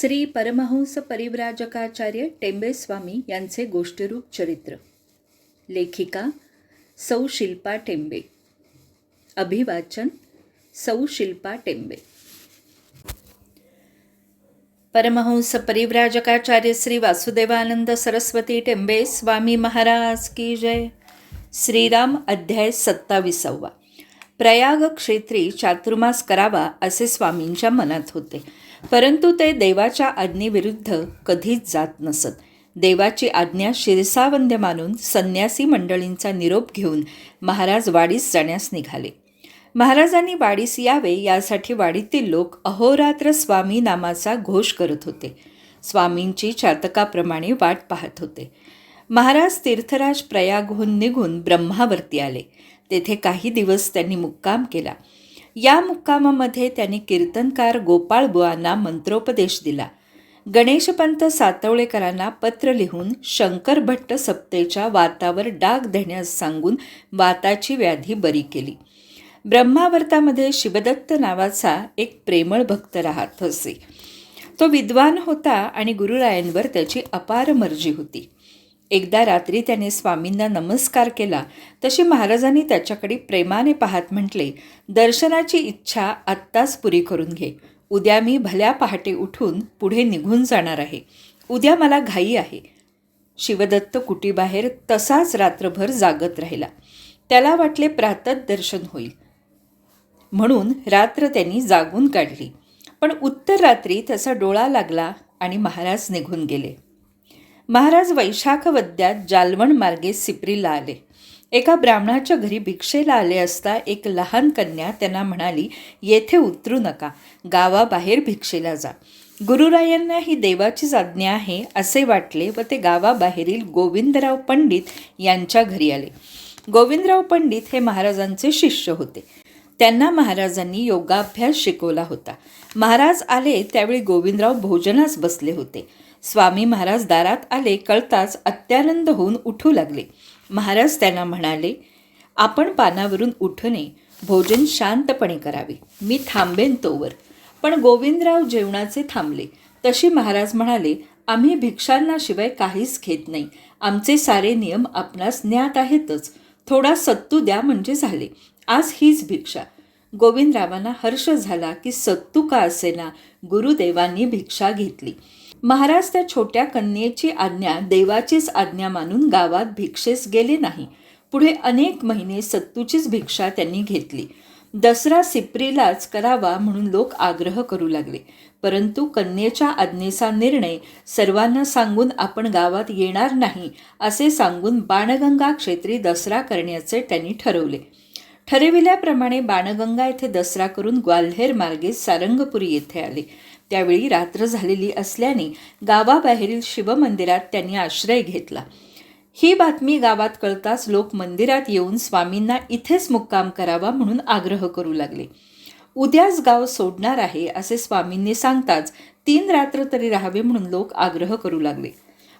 श्री परमहंस परिव्राजकाचार्य टेंबे स्वामी यांचे गोष्टीरूप चरित्र. लेखिका सौ शिल्पा टेंबे. अभिवाचन सौ शिल्पा टेंबे. परमहंस परिव्राजकाचार्य श्री वासुदेवानंद सरस्वती टेंबे स्वामी महाराज की जय. श्रीराम अध्याय सत्ताविसावा. प्रयाग क्षेत्री चातुर्मास करावा असे स्वामींच्या मनात होते. परंतु ते देवाच्या आज्ञेविरुद्ध कधीच जात नसत. देवाची आज्ञा शिरसावंद्य मानून संन्यासी मंडळींचा निरोप घेऊन महाराज वाडीस जाण्यास निघाले. महाराजांनी वाडीस यावे यासाठी वाडीतील लोक अहोरात्र स्वामी नामाचा घोष करत होते. स्वामींची चातकाप्रमाणे वाट पाहत होते. महाराज तीर्थराज प्रयागहून निघून ब्रह्मावरती आले. तेथे काही दिवस त्यांनी मुक्काम केला. या मुक्कामामध्ये त्यांनी कीर्तनकार गोपाळबुवांना मंत्रोपदेश दिला. गणेशपंत सातवळेकरांना पत्र लिहून शंकर भट्ट सप्तेच्या वातावर डाग देण्यास सांगून वाताची व्याधी बरी केली. ब्रह्मावर्तामध्ये शिवदत्त नावाचा एक प्रेमळ भक्त राहत असे. तो विद्वान होता आणि गुरुरायांवर त्याची अपार मर्जी होती. एकदा रात्री त्याने स्वामींना नमस्कार केला. तशी महाराजांनी त्याच्याकडे प्रेमाने पाहत म्हटले दर्शनाची इच्छा आत्ताच पुरी करून घे. उद्या मी भल्या पहाटे उठून पुढे निघून जाणार आहे. उद्या मला घाई आहे. शिवदत्त कुटीबाहेर तसाच रात्रभर जागत राहिला. त्याला वाटले प्रातत दर्शन होईल. म्हणून रात्र त्यांनी जागून काढली. पण उत्तर रात्री त्याचा डोळा लागला आणि महाराज निघून गेले. महाराज वैशाख वद्यात जालवण मार्गे सिपरीला आले. एका ब्राह्मणाच्या घरी भिक्षेला आले असता एक लहान कन्या त्यांना म्हणाली येथे उतरू नका गावाबाहेर भिक्षेला जा. गुरुरायांना ही देवाचीच आज्ञा आहे असे वाटले व ते गावाबाहेरील गोविंदराव पंडित यांच्या घरी आले. गोविंदराव पंडित हे महाराजांचे शिष्य होते. त्यांना महाराजांनी योगाभ्यास शिकवला होता. महाराज आले त्यावेळी गोविंदराव भोजनास बसले होते. स्वामी महाराज दारात आले कळताच अत्यानंद होऊन उठू लागले. महाराज त्यांना म्हणाले आपण पानावरून उठणे भोजन शांतपणे करावे. मी थांबेन तोवर. पण गोविंदराव जेवणाचे थांबले. तशी महाराज म्हणाले आम्ही भिक्षांनाशिवाय काहीच घेत नाही. आमचे सारे नियम आपणास ज्ञात आहेतच. थोडा सत्तू द्या म्हणजे झाले. आज हीच भिक्षा. गोविंदरावांना हर्ष झाला की सत्तू का असेना? गुरुदेवांनी भिक्षा घेतली. महाराज त्या छोट्या कन्येची आज्ञा देवाचीच आज्ञा मानून गावात भिक्षेस गेले नाही. पुढे अनेक महिने सत्तूचीच भिक्षा त्यांनी घेतली. दसरा सिप्रीलाच करावा म्हणून लोक आग्रह करू लागले. परंतु कन्येच्या आज्ञेचा निर्णय सर्वांना सांगून आपण गावात येणार नाही असे सांगून बाणगंगा क्षेत्री दसरा करण्याचे त्यांनी ठरवले. ठरविल्याप्रमाणे बाणगंगा येथे दसरा करून ग्वाल्हेर मार्गे सारंगपुरी येथे आले. त्यावेळी रात्र झालेली असल्याने गावाबाहेरील शिवमंदिरात त्यांनी आश्रय घेतला. ही बातमी गावात कळताच लोक मंदिरात येऊन स्वामींना इथेच मुक्काम करावा म्हणून आग्रह करू लागले. उद्याच गाव सोडणार आहे असे स्वामींनी सांगताच तीन रात्र तरी राहावे म्हणून लोक आग्रह करू लागले.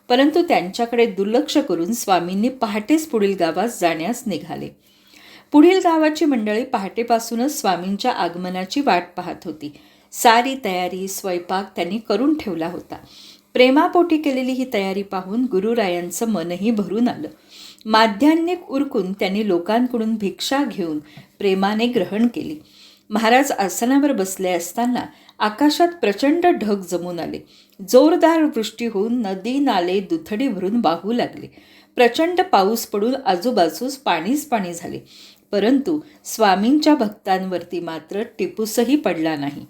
परंतु त्यांच्याकडे दुर्लक्ष करून स्वामींनी पहाटेच पुढील गावात जाण्यास निघाले. पुढील गावाची मंडळी पहाटेपासूनच स्वामींच्या आगमनाची वाट पाहत होती. सारी तयारी स्वयंपाक त्यांनी करून ठेवला होता. प्रेमापोटी केलेली ही तयारी पाहून गुरुरायांचं मनही भरून आलं. माध्यान्निक उरकून त्यांनी लोकांकडून भिक्षा घेऊन प्रेमाने ग्रहण केली. महाराज आसनावर बसले असताना आकाशात प्रचंड ढग जमून आले. जोरदार वृष्टी होऊन नदी नाले दुथडी भरून वाहू लागले. प्रचंड पाऊस पडून आजूबाजूस पाणीच पाणी झाले. परंतु स्वामींच्या भक्तांवरती मात्र टिपूसही पडला नाही.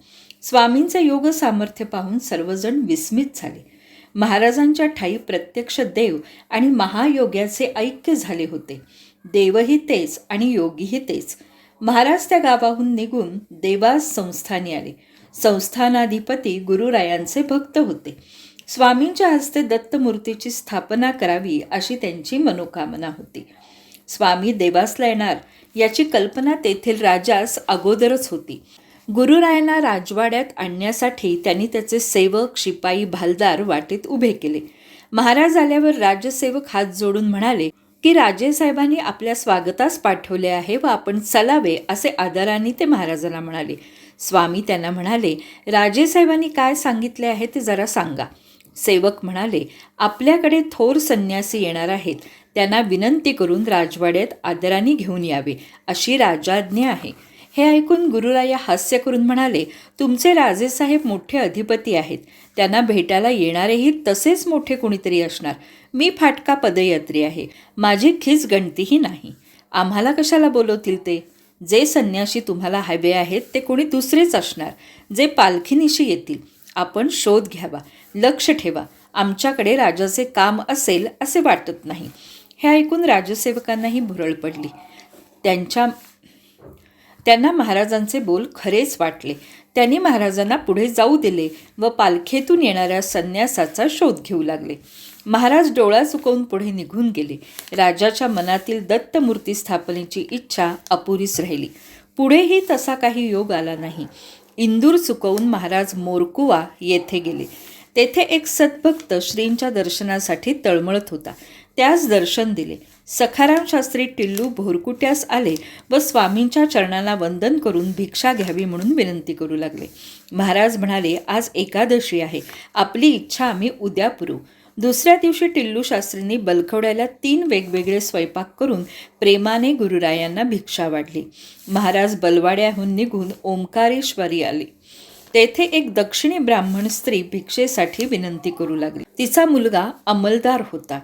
स्वामींचे योग सामर्थ्य पाहून सर्वजण विस्मित झाले. महाराजांच्या ठाई प्रत्यक्ष देव आणि महायोग्याचे ऐक्य झाले होते. देवही तेच आणि योगीही तेच. महाराज त्या गावाहून निघून देवास संस्थानी आले. संस्थानाधिपती गुरुरायांचे भक्त होते. स्वामींच्या हस्ते दत्तमूर्तीची स्थापना करावी अशी त्यांची मनोकामना होती. स्वामी देवासला येणार याची कल्पना तेथील राजास अगोदरच होती. गुरुरायांना राजवाड्यात आणण्यासाठी त्यांनी त्याचे सेवक शिपाई भालदार वाटेत उभे केले. महाराज आल्यावर राज्यसेवक हात जोडून म्हणाले की राजेसाहेबांनी आपल्या स्वागतास पाठवले आहे व आपण चलावे असे आदराने ते महाराजांना म्हणाले. स्वामी त्यांना म्हणाले राजेसाहेबांनी काय सांगितले आहे ते जरा सांगा. सेवक म्हणाले आपल्याकडे थोर संन्यासी येणार आहेत. त्यांना विनंती करून राजवाड्यात आदराने घेऊन यावे अशी राजाज्ञा आहे. हे ऐकून गुरुराया हास्य करून म्हणाले तुमचे राजेसाहेब मोठे अधिपती आहेत. त्यांना भेटायला येणारेही तसेच मोठे कुणीतरी असणार. मी फाटका पदयात्री आहे. माझी खिस गणतीही नाही. आम्हाला कशाला बोलवतील ते? जे संन्याशी तुम्हाला हवे आहेत ते कोणी दुसरेच असणार. जे पालखीनिशी येतील. आपण शोध घ्यावा. लक्ष ठेवा. आमच्याकडे राजाचे काम असेल असे वाटत नाही. हे ऐकून राजसेवकांनाही भुरळ पडली. त्यांच्या त्यांना महाराजांचे बोल खरेच वाटले. त्यांनी महाराजांना पुढे जाऊ दिले व पालखेतून येणाऱ्या संन्यासाचा शोध घेऊ लागले. महाराज डोळा चुकवून पुढे निघून गेले. राजाच्या मनातील दत्तमूर्ती स्थापनेची इच्छा अपुरीच राहिली. पुढेही तसा काही योग आला नाही. इंदूर चुकवून महाराज मोरकुवा येथे गेले. तेथे एक सद्भक्त श्रींच्या दर्शनासाठी तळमळत होता. त्यास दर्शन दिले. सखाराम शास्त्री टिल्लू भोरकुट्यास आले व स्वामींच्या चरणाला वंदन करून भिक्षा घ्यावी म्हणून विनंती करू लागले. महाराज म्हणाले आज एकादशी आहे. आपली इच्छा आम्ही उद्या पुरू. दुसऱ्या दिवशी टिल्लू शास्त्रींनी बलखवड्याला तीन वेगवेगळे स्वयंपाक करून प्रेमाने गुरुरायांना भिक्षा वाढली. महाराज बलवाड्याहून निघून ओंकारेश्वरी आले. तेथे एक दक्षिणी ब्राह्मण स्त्री भिक्षेसाठी विनंती करू लागली. तिचा मुलगा अंमलदार होता.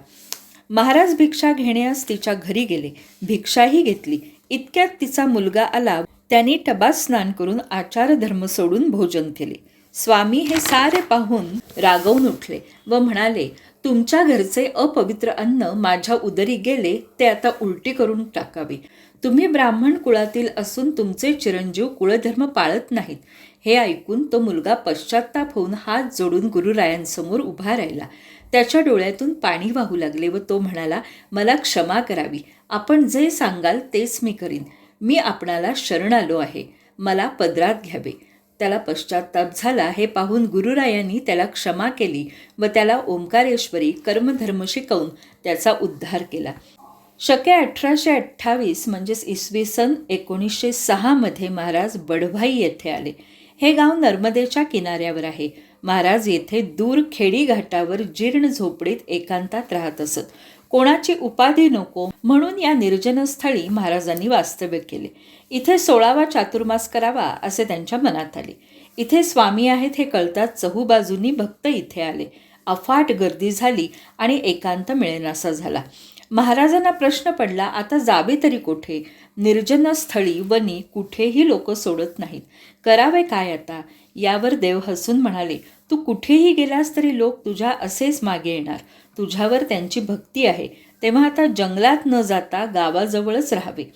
महाराज भिक्षा घेण्यास तिच्या घरी गेले. भिक्षाही घेतली. इतक्यात तिचा मुलगा आला. त्यांनी टबात स्नान करून आचार धर्म सोडून भोजन केले. स्वामी हे सारे पाहून रागवून उठले व म्हणाले तुमच्या घरचे अपवित्र अन्न माझ्या उदरी गेले ते आता उलटी करून टाकावे. तुम्ही ब्राह्मण कुळातील असून तुमचे चिरंजीव कुळधर्म पाळत नाहीत. हे ऐकून तो मुलगा पश्चाताप होऊन हात जोडून गुरुरायांसमोर उभा राहिला. त्याच्या डोळ्यातून पाणी वाहू लागले व तो म्हणाला मला क्षमा करावी. आपण जे सांगाल तेच मी करीन. मी आपणाला शरण आलो आहे. मला पदरात घ्यावे. त्याला पश्चाताप झाला. हे पाहून गुरुरायांनी त्याला क्षमा केली व त्याला ओंकारेश्वरी कर्मधर्म शिकवून त्याचा उद्धार केला. शके अठराशे अठ्ठावीस म्हणजेच इसवी सन एकोणीसशे सहामध्ये महाराज बडभाई येथे आले. हे गाव नर्मदेच्या किनाऱ्यावर आहे. महाराज येथे दूर खेडी घाटावर जीर्ण झोपडीत एकांतात राहत असत. कोणाची उपाधी नको म्हणून या निर्जनस्थळी महाराजांनी वास्तव्य केले. इथे सोळावा चातुर्मास करावा असे त्यांच्या मनात आले. इथे स्वामी आहेत हे कळताच चहूबाजूंनी भक्त इथे आले. अफाट गर्दी झाली आणि एकांत मिळेनासा झाला. महाराजांना प्रश्न पडला आता जावे तरी कोठे? निर्जन स्थळी वनी कुठेही लोक सोडत नाहीत. करावे काय आता? यावर देव हसून म्हणाले तू कुठेही गेलास तरी लोक तुझ्या असेच मागे येणार. तुझ्यावर त्यांची भक्ती आहे. तेव्हा आता जंगलात न जाता गावाजवळच राहावे.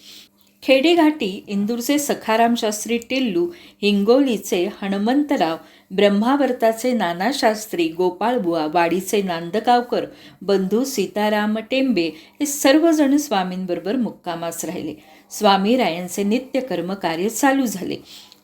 खेडेघाटी इंदूरचे सखाराम शास्त्री टिल्लू हिंगोलीचे हनुमंतराव ब्रह्मावर्ताचे नानाशास्त्री गोपाळबुवा वाडीचे नांदगावकर बंधू सीताराम टेंबे हे सर्वजण स्वामींबरोबर मुक्कामास राहिले. स्वामी रायांचे नित्य कर्मकार्य चालू झाले.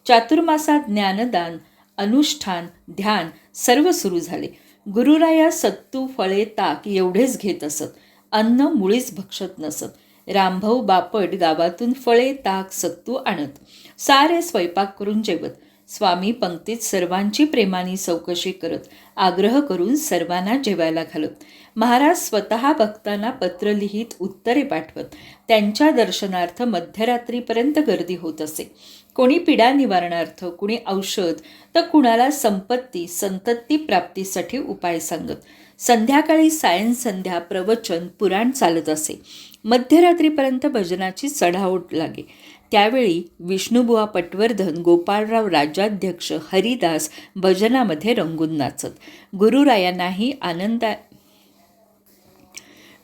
चातुर्मासात ज्ञानदान अनुष्ठान ध्यान सर्व सुरू झाले. गुरुराया सत्तू फळे ताक एवढेच घेत असत. अन्न मुळीच भक्षत नसत. रामभाऊ बापट गावातून फळे ताक सत्तू आणत. सारे स्वयंपाक करून जेवत. स्वामी पंक्तीत सर्वांची प्रेमाने चौकशी करत आग्रह करून सर्वांना जेवायला घालत. महाराज स्वतः भक्तांना पत्र लिहित उत्तरे पाठवत. त्यांच्या दर्शनार्थ मध्यरात्रीपर्यंत गर्दी होत असे. कोणी पिडा निवारणार्थ कुणी औषध तर कुणाला संपत्ती संतत्ती प्राप्तीसाठी उपाय सांगत. संध्याकाळी सायन संध्या प्रवचन पुराण चालत असे. मध्यरात्रीपर्यंत भजनाची चढाओढ लागे. त्यावेळी विष्णुबुवा पटवर्धन गोपाळराव राज्याध्यक्ष हरिदास भजनामध्ये रंगून नाचत. गुरुरायांनाही आनंदा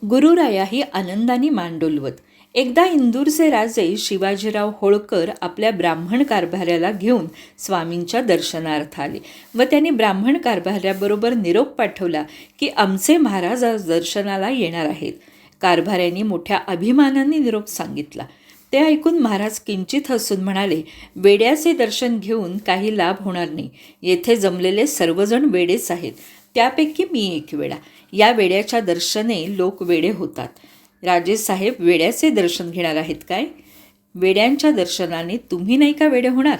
गुरुरायाही आनंदाने मांडोलवत. एकदा इंदूरचे राजे शिवाजीराव होळकर आपल्या ब्राह्मण कारभाऱ्याला घेऊन स्वामींच्या दर्शनार्थ आले व त्यांनी ब्राह्मण कारभाऱ्याबरोबर निरोप पाठवला की आमचे महाराज आज दर्शनाला येणार आहेत. कारभाऱ्यांनी मोठ्या अभिमानाने निरोप सांगितला. ते ऐकून महाराज किंचित हसून म्हणाले वेड्याचे दर्शन घेऊन काही लाभ होणार नाही. येथे जमलेले सर्वजण वेडेच आहेत. त्यापैकी मी एक वेडा. या वेड्याच्या दर्शने लोक वेडे होतात. राजेसाहेब वेड्याचे दर्शन घेणार आहेत काय? वेड्यांच्या दर्शनाने तुम्ही नाही का वेडे होणार?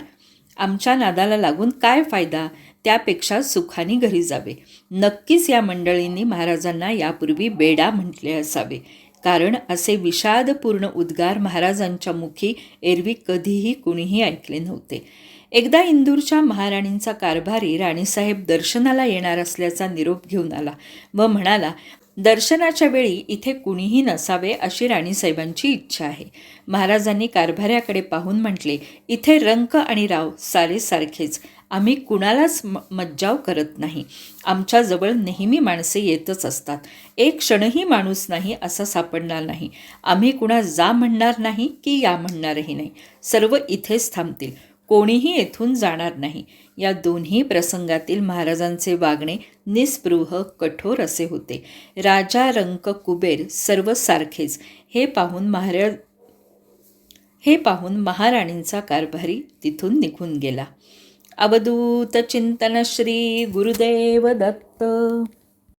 आमच्या नादाला लागून काय फायदा? त्यापेक्षा सुखाने घरी जावे. नक्कीच या मंडळींनी महाराजांना यापूर्वी बेडा म्हटले असावे. कारण असे विषादपूर्ण उद्गार महाराजांच्या मुखी एरवी कधीही कुणीही ऐकले नव्हते. एकदा इंदूरच्या महाराणींचा कारभारी राणीसाहेब दर्शनाला येणार असल्याचा निरोप घेऊन आला व म्हणाला दर्शनाच्या वेळी इथे कुणीही नसावे अशी राणीसाहेबांची इच्छा आहे. महाराजांनी कारभाऱ्याकडे पाहून म्हटले इथे रंक आणि राव सारे सारखेच. आम्ही कुणालाच म मज्जाव करत नाही. आमच्याजवळ नेहमी माणसे येतच असतात. एक क्षणही माणूस नाही असा सापडणार नाही. आम्ही कुणा जा म्हणणार नाही की या म्हणणारही नाही. सर्व इथेच थांबतील. कोणीही येथून जाणार नाही. या दोन्ही प्रसंगातील महाराजांचे वागणे निस्पृह कठोर असे होते. राजा रंक कुबेर सर्व सारखेच हे पाहून महाराज हे पाहून महाराणींचा कारभारी तिथून निघून गेला. अवधूत चिंतन श्री गुरुदेव दत्त!